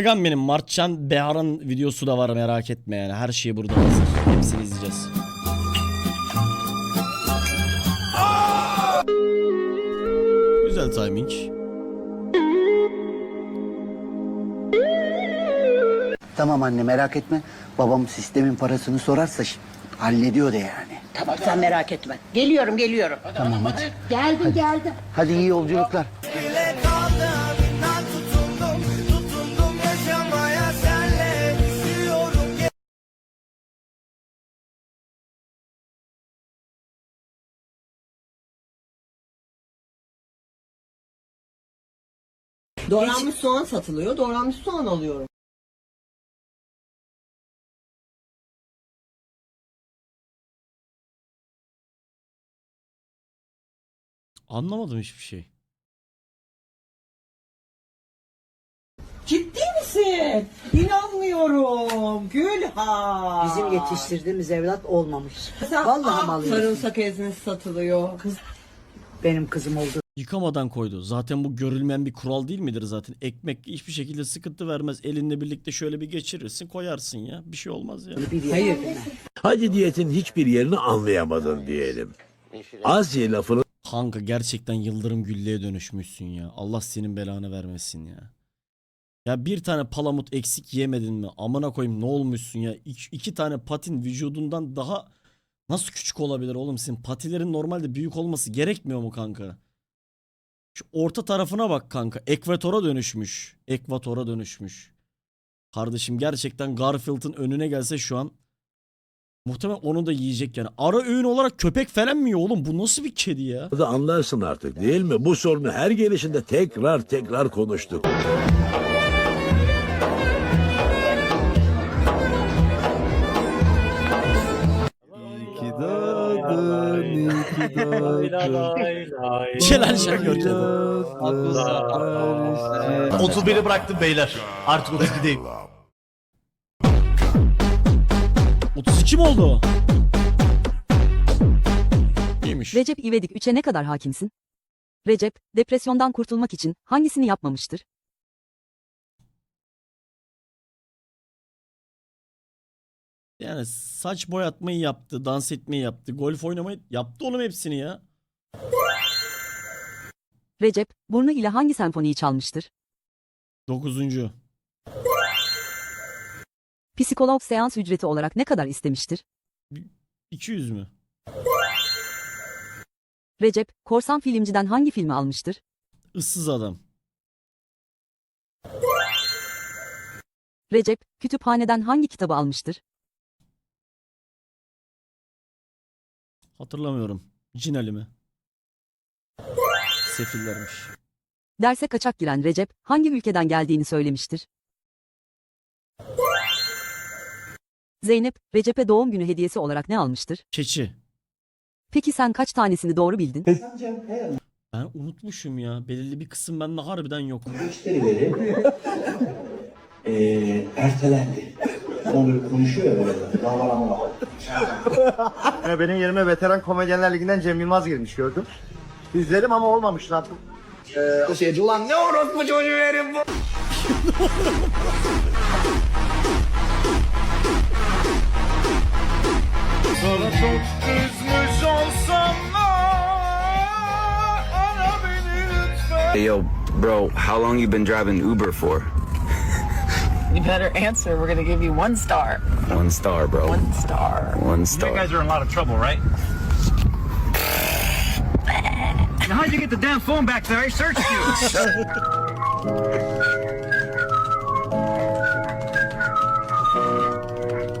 Maragan benim. Martcan Behar'ın videosu da var merak etme yani. Her şey burada hazır. Hepsini izleyeceğiz. Güzel timing. Tamam anne merak etme. Babam sistemin parasını sorarsa şi- hallediyor de yani. Tamam sen merak etme. Geliyorum geliyorum. Tamam hadi. Geldim geldim. Hadi iyi yolculuklar. Doğranmış soğan satılıyor. Doğranmış soğan alıyorum. Anlamadım hiçbir şey. Ciddi misin? İnanmıyorum. Gülha. Bizim yetiştirdiğimiz evlat olmamış. Sen- Vallahi Aa, mal yiyorsun. Sarımsak ezmesi satılıyor. Kız Benim kızım oldu. Yıkamadan koydu. Zaten bu görülmeyen bir kural değil midir zaten? Ekmek hiçbir şekilde sıkıntı vermez. Elinle birlikte şöyle bir geçirirsin koyarsın ya. Bir şey olmaz ya. Hayır. Hacı diyetin hiçbir yerini anlayamadın diyelim. Az ye lafını Kanka gerçekten Yıldırım Güllü'ye dönüşmüşsün ya. Allah senin belanı vermesin ya. Ya bir tane palamut eksik yemedin mi? Amına koyayım ne olmuşsun ya? İki, iki tane patin vücudundan daha nasıl küçük olabilir oğlum? Senin patilerin normalde büyük olması gerekmiyor mu kanka? Şu orta tarafına bak kanka. Ekvatora dönüşmüş. Ekvatora dönüşmüş. Kardeşim gerçekten Garfield'ın önüne gelse şu an muhtemelen onu da yiyecek yani. Ara öğün olarak köpek falan mı yiyor oğlum? Bu nasıl bir kedi ya? da anlarsın artık değil mi? Bu sorunu her gelişinde tekrar tekrar konuştuk. Celal Şengör kedi. 31'i bıraktım beyler. Artık 32'deyim. 32 mi oldu? İyiymiş. Recep İvedik 3'e ne kadar hakimsin? Recep, depresyondan kurtulmak için hangisini yapmamıştır? Yani saç boyatmayı yaptı, dans etmeyi yaptı, golf oynamayı yaptı oğlum hepsini ya. Recep, burnu ile hangi senfoniyi çalmıştır? 9. Psikolog seans ücreti olarak ne kadar istemiştir? 200 mü? Recep, korsan filmciden hangi filmi almıştır? Issız adam. Recep, kütüphaneden hangi kitabı almıştır? Hatırlamıyorum. Cin Ali mi? Sefillermiş. Derse kaçak giren Recep, hangi ülkeden geldiğini söylemiştir? Zeynep, Recep'e doğum günü hediyesi olarak ne almıştır? Keçi. Peki sen kaç tanesini doğru bildin? Ben unutmuşum ya. Belirli bir kısım bende harbiden yok. müşterileri eee ertelendi. Onu konuşuyor ya böyle. Davalama var. Benim yerime veteran komedyenler liginden Cem Yılmaz girmiş gördüm. İzledim ama olmamış lan. Ee, şeyci ulan ne orospu çocuğu herif bu. Sana çok kızmış olsam da ara beni lütfen. Hey, yo, bro, how long you been driving Uber for? You better answer. We're gonna give you one star. One star, bro. One star. One You star. guys are in a lot of trouble, right? Now how'd you get the damn phone back there? I searched you.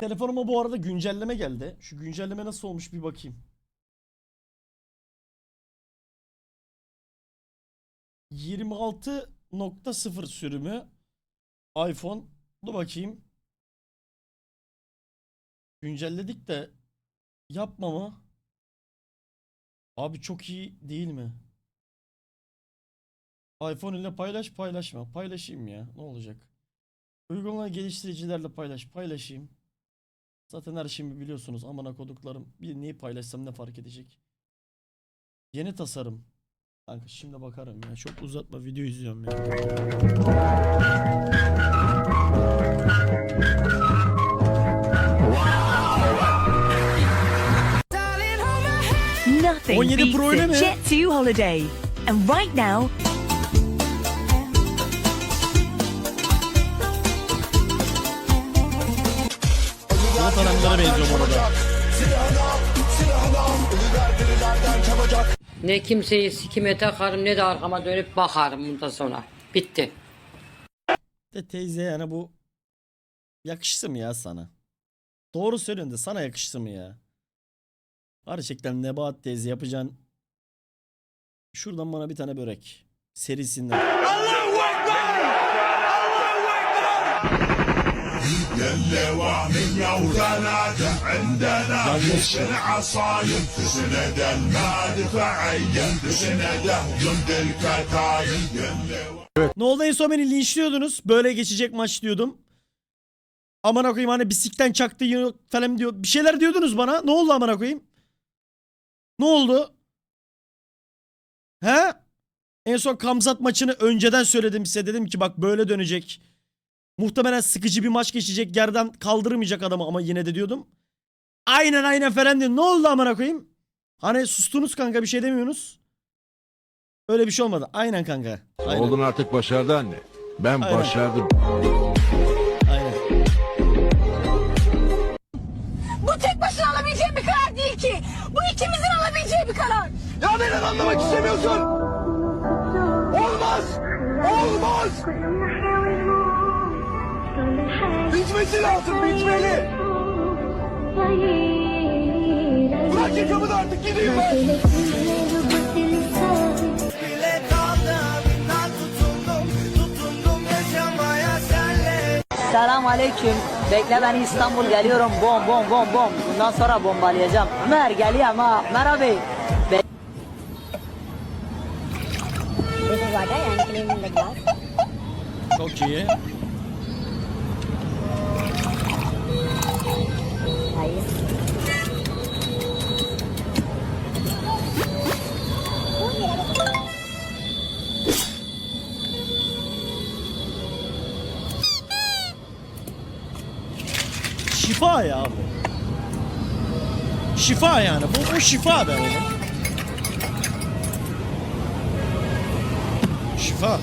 Telefonuma bu arada güncelleme geldi. Şu güncelleme nasıl olmuş bir bakayım. ...26.0 sürümü iPhone. Dur bakayım. Güncelledik de yapma mı? Abi çok iyi değil mi? iPhone ile paylaş paylaşma. Paylaşayım ya. Ne olacak? Uygulama geliştiricilerle paylaş. Paylaşayım. Zaten her şeyimi biliyorsunuz. Amına koduklarım. Bir neyi paylaşsam ne fark edecek? Yeni tasarım. Kanka şimdi bakarım ya. Çok uzatma video izliyorum ya. Nothing 17 beats Pro ile a mi? Jet 2 holiday. And right now, Polat Alemdar'a benziyorum orada. Ne kimseyi sikime takarım ne de arkama dönüp bakarım bundan sonra. Bitti. De teyze yani bu yakıştı mı ya sana? Doğru söylüyorsun da sana yakıştı mı ya? Gerçekten Nebahat teyze yapacağın şuradan bana bir tane börek serisinden. Ne oldu en son beni linçliyordunuz. Böyle geçecek maç diyordum. Aman koyayım hani bisikten çaktı falan diyor. Bir şeyler diyordunuz bana. Ne oldu aman koyayım? Ne oldu? He? En son Kamzat maçını önceden söyledim size. Dedim ki bak böyle dönecek. Muhtemelen sıkıcı bir maç geçecek. Yerden kaldırmayacak adamı ama yine de diyordum. Aynen aynen diyor. Ne oldu amına koyayım? Hani sustunuz kanka bir şey demiyorsunuz. Öyle bir şey olmadı. Aynen kanka. Aynen. Oğlun artık başardı anne. Ben Aynen. başardım. Aynen. bu tek başına alabileceğim bir karar değil ki. Bu ikimizin alabileceği bir karar. Ya neden anlamak istemiyorsun? Olmaz! Olmaz! Bitmesi lazım, bitmeli! Bırak yakamı da artık gideyim ben! Bile kaldım inan tutundum Tutundum yaşamaya senle Selam aleyküm. Bekle ben İstanbul geliyorum. Bom bom bom bom. Bundan sonra bombalayacağım. Ömer geliyorum ha. Ömer abi. Çok iyi. Şifa ya bu. Şifa yani. Bu, bu şifa be oğlum. Şifa.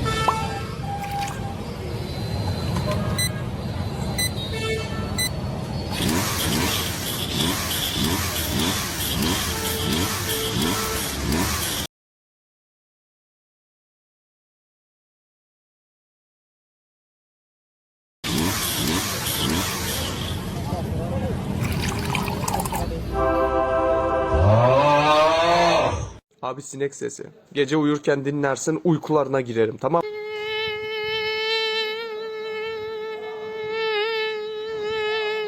Abi sinek sesi. Gece uyurken dinlersin uykularına girerim tamam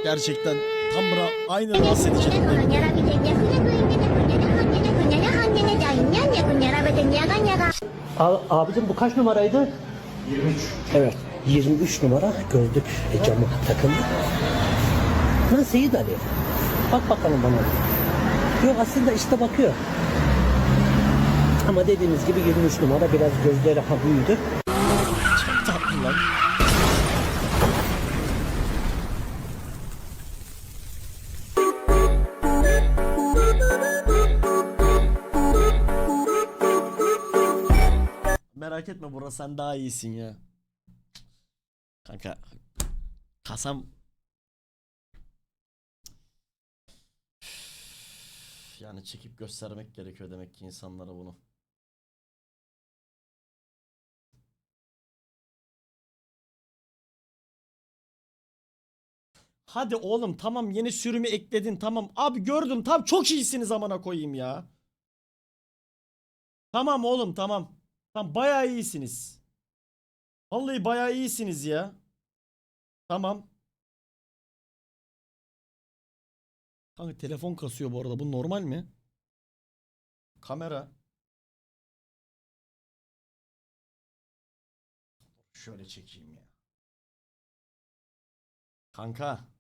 Gerçekten tam buna aynı dans edeceğim. abicim bu kaç numaraydı? 23. Evet. 23 numara gözlük e, camı takıldı. Lan Seyit Ali. Bak bakalım bana. Yok aslında işte bakıyor. Ama dediğimiz gibi 23 numara biraz gözleri ha büyüdü. Tatlı lan. Merak etme burası sen daha iyisin ya. Kanka kasam yani çekip göstermek gerekiyor demek ki insanlara bunu. Hadi oğlum tamam yeni sürümü ekledin tamam. Abi gördüm tam çok iyisiniz amına koyayım ya. Tamam oğlum tamam. Tamam bayağı iyisiniz. Vallahi bayağı iyisiniz ya. Tamam. Kanka telefon kasıyor bu arada. Bu normal mi? Kamera. Şöyle çekeyim ya. Kanka.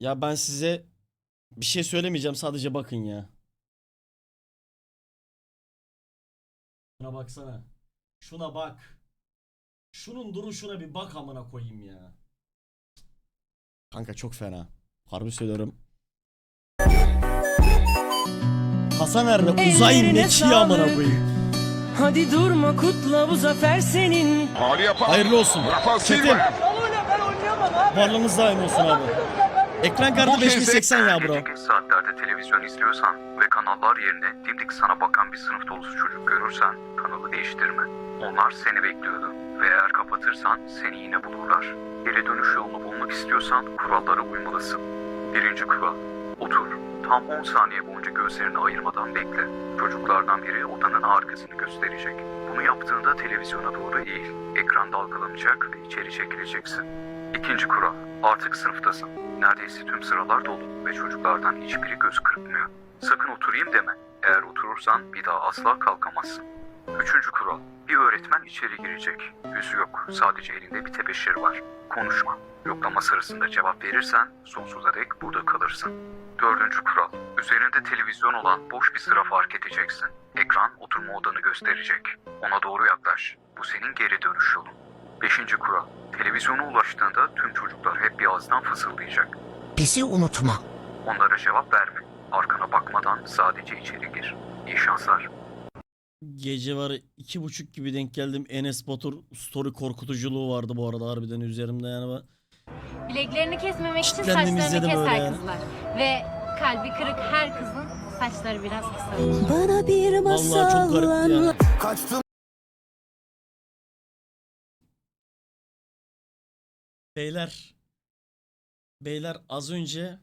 Ya ben size bir şey söylemeyeceğim. Sadece bakın ya. Şuna baksana. Şuna bak. Şunun duruşuna bir bak amına koyayım ya. Kanka çok fena. Harbi söylüyorum. Hasan nerede? Uzay mekiği amına koyayım. Hadi durma kutla bu zafer senin. Hayırlı olsun. Çetin. Varlığınız daim olsun abi. Ekran kartı 5080 ya bro. saatlerde televizyon izliyorsan ve kanallar yerine dimdik sana bakan bir sınıf dolusu çocuk görürsen kanalı değiştirme. Onlar seni bekliyordu ve eğer kapatırsan seni yine bulurlar. Geri dönüş yolunu bulmak istiyorsan kurallara uymalısın. Birinci kural. Otur. Tam 10 saniye boyunca gözlerini ayırmadan bekle. Çocuklardan biri odanın arkasını gösterecek. Bunu yaptığında televizyona doğru eğil. Ekran dalgalanacak ve içeri çekileceksin. İkinci kural. Artık sınıftasın. Neredeyse tüm sıralar dolu ve çocuklardan hiçbiri göz kırpmıyor. Sakın oturayım deme. Eğer oturursan bir daha asla kalkamazsın. Üçüncü kural. Bir öğretmen içeri girecek. Yüzü yok. Sadece elinde bir tebeşir var. Konuşma. Yoklama sırasında cevap verirsen sonsuza dek burada kalırsın. Dördüncü kural. Üzerinde televizyon olan boş bir sıra fark edeceksin. Ekran oturma odanı gösterecek. Ona doğru yaklaş. Bu senin geri dönüş yolun. Beşinci kural. Televizyona ulaştığında tüm çocuklar hep bir ağızdan fısıldayacak. Bizi unutma. Onlara cevap verme. Arkana bakmadan sadece içeri gir. İyi şanslar. Gece var iki buçuk gibi denk geldim. Enes Batur story korkutuculuğu vardı bu arada harbiden üzerimde yani. ben- Bileklerini kesmemek için Kitlendim, saçlarını izledim öyle keser yani. kızlar. Ve kalbi kırık her kızın saçları biraz kısa. Bana bir Vallahi çok garipti yani. Kaçtım Beyler. Beyler az önce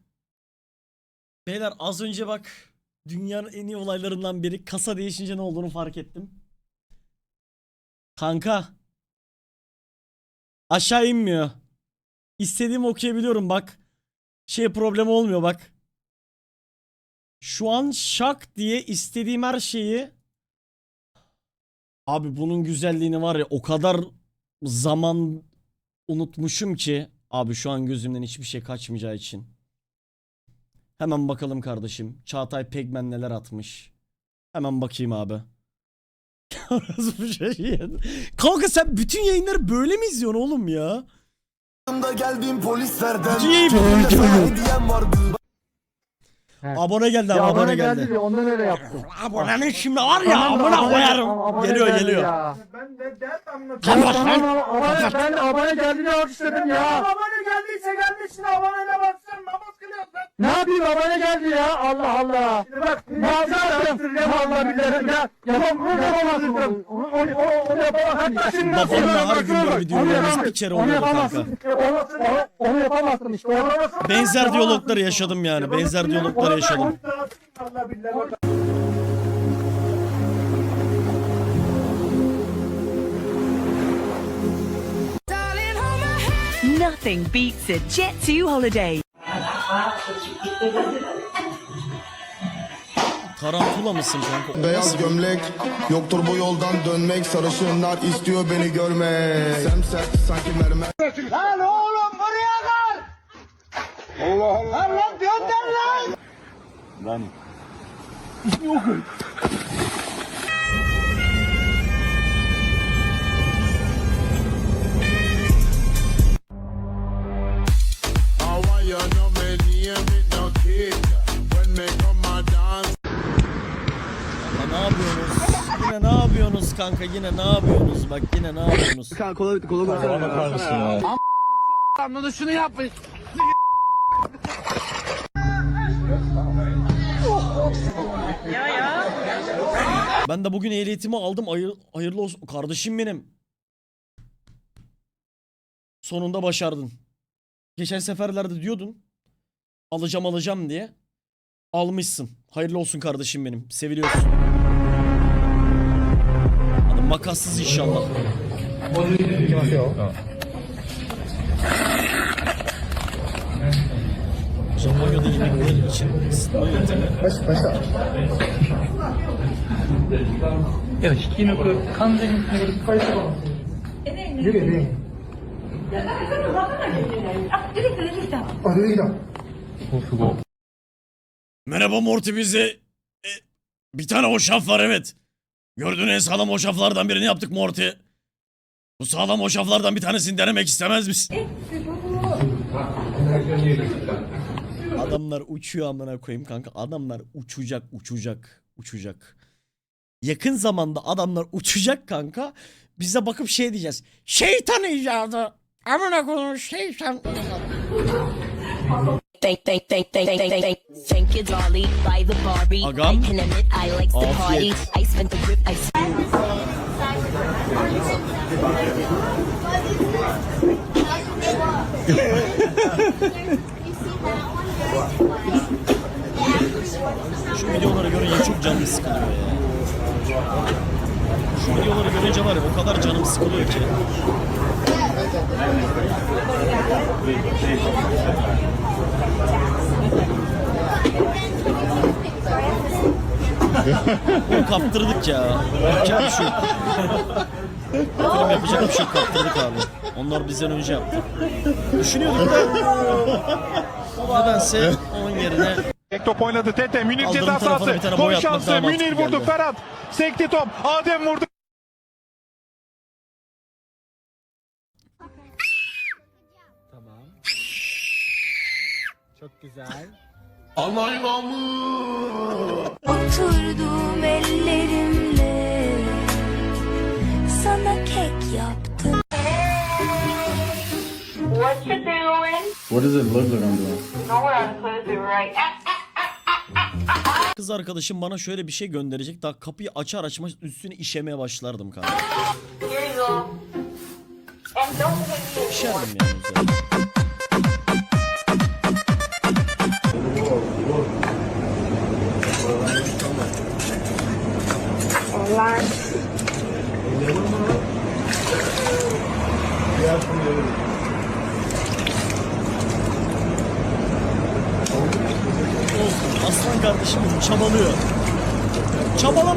Beyler az önce bak dünyanın en iyi olaylarından biri kasa değişince ne olduğunu fark ettim. Kanka. Aşağı inmiyor. İstediğimi okuyabiliyorum bak. Şey problem olmuyor bak. Şu an şak diye istediğim her şeyi Abi bunun güzelliğini var ya o kadar zaman unutmuşum ki abi şu an gözümden hiçbir şey kaçmayacağı için. Hemen bakalım kardeşim. Çağatay Pegmen neler atmış. Hemen bakayım abi. Şey. Kanka sen bütün yayınları böyle mi izliyorsun oğlum ya? da geldiğim polislerden. Bütün yayın Cebimde sana vardı. Abone geldi abi abone geldi. ondan öyle yaptım. Abonenin şimdi var ya amına koyarım. Geliyor geliyor. Ben de dert anlatıyorum. Kapat lan. Kapat. Ben abone geldiğini alkışladım ya. Abone geldiyse gelmişsin abone ne baksın namaz. Ne yapayım abone geldi ya Allah Allah. Bak ne yapıyorsun Allah billahi ya. Yapam yapamazsın onu. Onu onu onu yapamazsın. Hatta şimdi oynuyoruz. Bir kere oluyordu kanka. Onu, onu, onu yapamazsın işte. Onu, Benzer diyalogları yaşadım yani. Benzer diyalogları yaşadım. Allah billahi. Nothing beats a Jet 2 holiday. Tarantula mısın kanka? Beyaz gömlek Yoktur bu yoldan dönmek Sarışınlar istiyor beni görmek Semsert sanki mermer Lan oğlum buraya kar. Allah Allah. Lan lan gönder lan. Ya kanka? Yine ne yapıyorsunuz? Bak yine ne yapıyorsunuz? Kola kola kola. bakar mısın ya? Am şunu yapmış. Ben de bugün ehliyetimi aldım. Hayır, hayırlı olsun. Kardeşim benim. Sonunda başardın. Geçen seferlerde diyordun. Alacağım alacağım diye. Almışsın. Hayırlı olsun kardeşim benim. Seviliyorsun. Makassız inşallah. Japonya'da yemekler için ısıtma yöntemi. Merhaba Morty bize e, bir tane hoşaf var evet. Gördüğün en sağlam hoşaflardan birini yaptık Morty. Bu sağlam hoşaflardan bir tanesini denemek istemez misin? Adamlar uçuyor amına koyayım kanka. Adamlar uçacak, uçacak, uçacak. Yakın zamanda adamlar uçacak kanka. Bize bakıp şey diyeceğiz. Şeytan icadı. Amına koyayım şeytan. Thank, thank, thank, thank, thank, thank, thank, thank you, Dolly. Buy the Barbie. Agam. I can admit I like the party. I spent the grip. I Şu videoları görünce çok canım sıkılıyor ya. Şu videoları görünce var ya o kadar canım sıkılıyor ki. Bunu kaptırdık ya. Yapacak bir şey yok. Film yapacak bir şey yok, kaptırdık abi. Onlar bizden önce yaptı. Düşünüyorduk da. Nedense onun yerine Top oynadı Tete. Münir Kaldırım ceza tarafına sahası. bir tane boy Gol atmak şansı. daha mantıklı Münir vurdu. geldi. Ferhat. Sekti top. Adem vurdu. Oturdum ellerimle sana kek yaptım. What you doing? What does it look like I'm doing? Right. Kız arkadaşım bana şöyle bir şey gönderecek. Daha kapıyı açar açmaz üstüne işemeye başlardım kanka. Here you go. And don't forget İşerdim yani üzerine.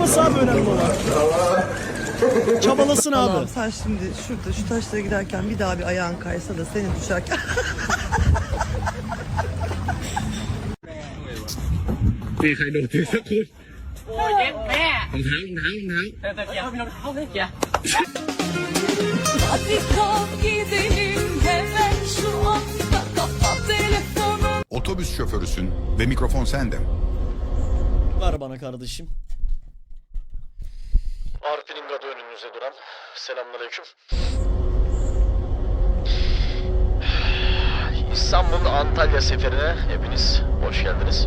Çabalaması abi önemli olan. Çabalasın abi. Sen şimdi şurada şu taşlara giderken bir daha bir ayağın kaysa da seni düşerken. Hadi kalk gidelim hemen şu anda kapat telefonu. Otobüs şoförüsün ve mikrofon sende. Ver bana kardeşim. Arpi'nin gadı önünüze duran. Selamünaleyküm. İstanbul Antalya seferine hepiniz hoş geldiniz.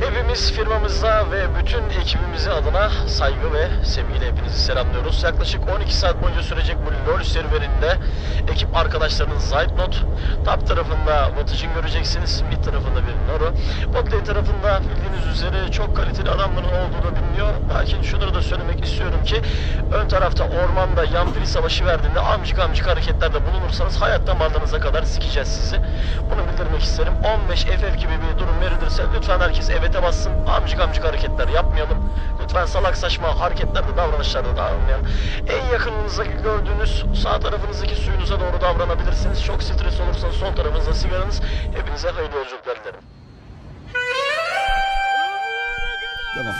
Hepimiz firmamızda ve bütün ekibimizi adına saygı ve sevgiyle hepinizi selamlıyoruz. Yaklaşık 12 saat boyunca sürecek bu LoL serverinde ekip arkadaşlarınız Zaytnot, top tarafında Vatage'ın göreceksiniz, mid tarafında bir Noro. Bot lane tarafında bildiğiniz üzere çok kaliteli adamların olduğu da biliniyor. Lakin şunları da söylemek istiyorum ki ön tarafta ormanda Yampiri savaşı verdiğinde amcık amcık hareketlerde bulunursanız hayattan varlığınıza kadar sikeceğiz sizi. Bunu bildirmek isterim. 15 FF gibi bir durum verilirse lütfen herkes evet'e bassın. Amcık amcık hareketler yapmayalım. Lütfen salak saçma hareketlerde davranışlarda davranmayalım. En yakınınızda gördüğünüz sağ tarafınızdaki suyunuza doğru davranabilirsiniz. Çok stres olursanız sol tarafınızda sigaranız. Hepinize hayırlı yolculuklar dilerim. Devam.